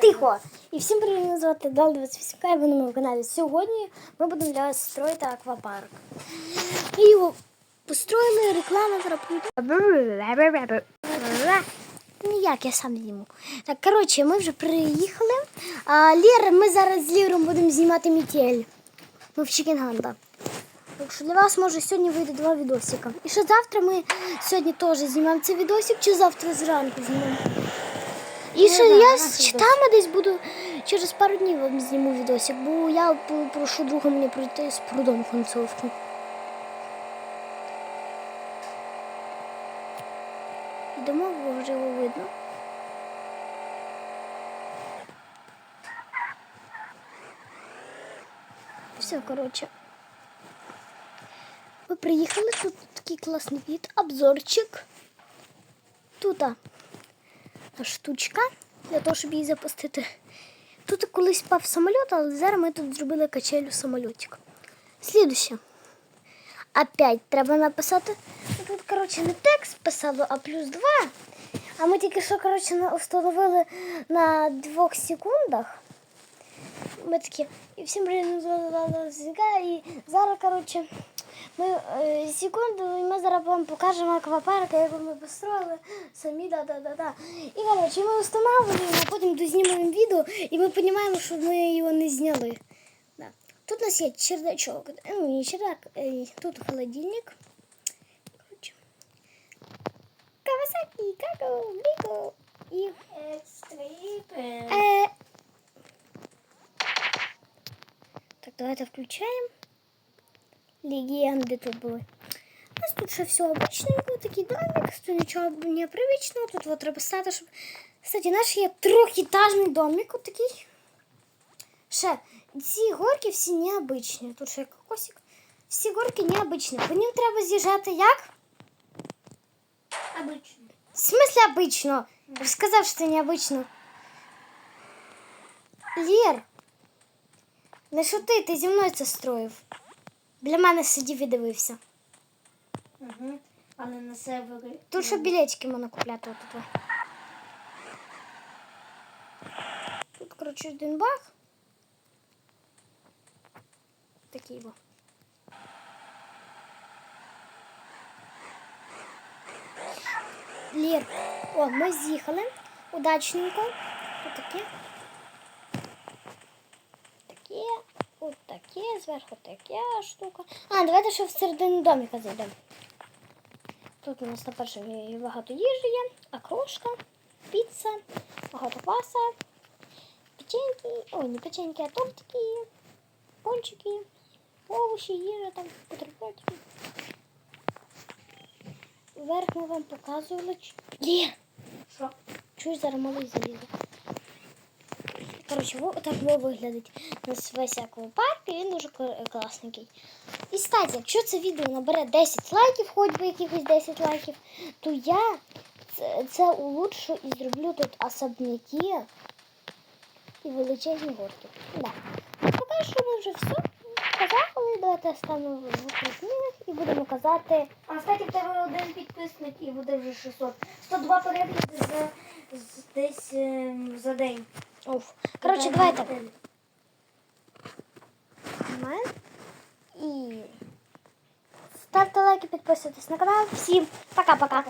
Тихо! І всім привіт, звати Дал 28 і ви на моєму каналі. Сьогодні ми будемо для вас строїти аквапарк. Ми його построїли, реклама прийде. Ніяк, я сам зніму. Так, коротше, ми вже приїхали. А, Лєра, ми зараз з Ліром будемо знімати метель. Ми в Чікінганда. Так що для вас може сьогодні вийде два відосика. І що завтра ми сьогодні теж знімаємо цей відосик, чи завтра зранку знімемо. І ще я з читами десь буду через пару днів вам зніму відосик, бо я прошу друга мені пройти з прудом концовку. Йдемо, бо вже його видно. Все, коротше. Ми приїхали, тут такий класний від, обзорчик. Тут штучка для того, щоб її запустити. Тут колись пав самоліт, але зараз ми тут зробили качелю самольотик. Слідуще. Опять треба написати. Ну, Тут, коротше, не текст писало, а плюс два. А ми тільки що, коротше, встановили на двох секундах. Ми такі, і всім привіт, і зараз, коротше, ми е, секунду, і ми зараз вам покажемо аквапарк, як ми построїли самі, да-да-да-да. І, коротше, ми встановлюємо, а потім дознімемо відео, і ми розуміємо, що ми його не зняли. Да. Тут у нас є чердачок, е, ну, не чердак, е, тут холодильник. Коротше. Кавасаки, какао, Ліко і Е... Так, давайте включаємо. Легенди тут були. У нас тут ще все обичненько, такий домик, тут нічого непривичного. Тут от треба стати, щоб. Кстати, наш є трьохітажний домик от такий. Ще ці горки всі необичні. Тут ще кокосик. Всі горки необичні. По ним треба з'їжджати як? Обычно. В смысле обично? Я ж сказав, що це необично. Лєр, не шути, ти зі мною Для мене сидів і дивився. Угу. Але на себе. Тут ще білечки можна купляти отут. Тут, коротше, один баг. Такий бо. Лір. О, ми з'їхали. Удачненько. Тут таке. От таке, зверху така штука. А, давайте ще всередину домика зайдемо. Тут у нас на першому багато їжі є, окрошка, піца, багато кваса, печеньки, ой, не печеньки, а тортики, пончики, овочі, їжа, там, бутербродики. Вверх ми вам показували. Що? Чуєш, зараз малий залізе. Коротше, так виглядить у нас весь аквапарк, і він дуже класненький. І статі, якщо це відео набере 10 лайків, хоч би якихось 10 лайків, то я це, улучшу і зроблю тут особняки і величезні горки. Да. Поки що ми вже все казали, давайте стану укріпленнях і будемо казати. А кстати, в тебе один підписник і буде вже 600. 102 перегляди за десь ем, за день. Уф. Коротше, давайте. Знімаємо. І ставте лайки, підписуйтесь на канал. Всім пока-пока.